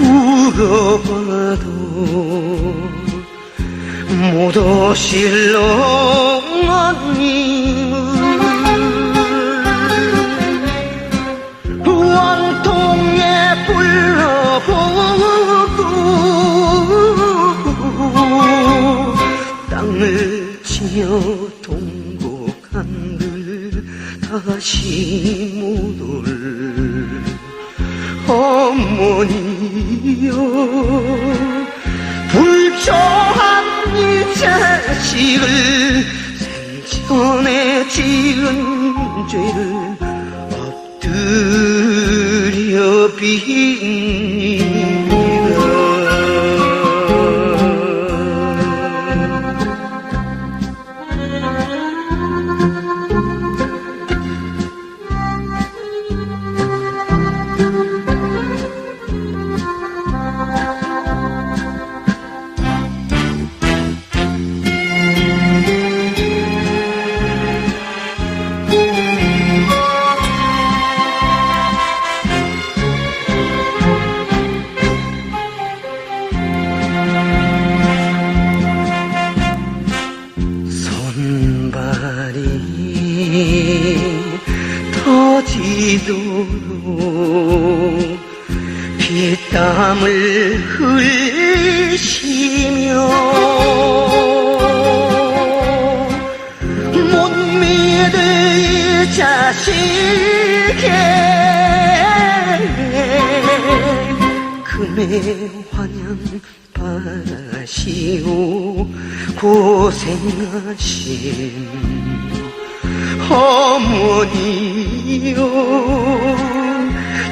울어봐도 못 오실 어머님을 왕통에 불러보고 땅을 치며 동곡한들 다시 못 어머니여 불초한 이 자식을 생전에 지은 죄를 엎드려 빕니 터지도록 피땀을 흘리시며 못 믿을 이 자식의 금의 환영 바라시오. 고생하신 어머니요.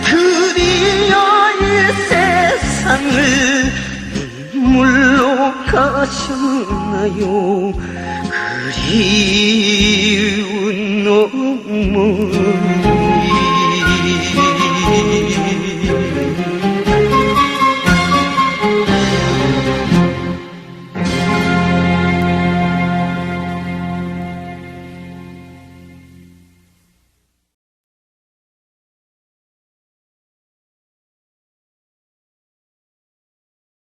드디어 이 세상을 눈물로 가셨나요? 그리운 어머니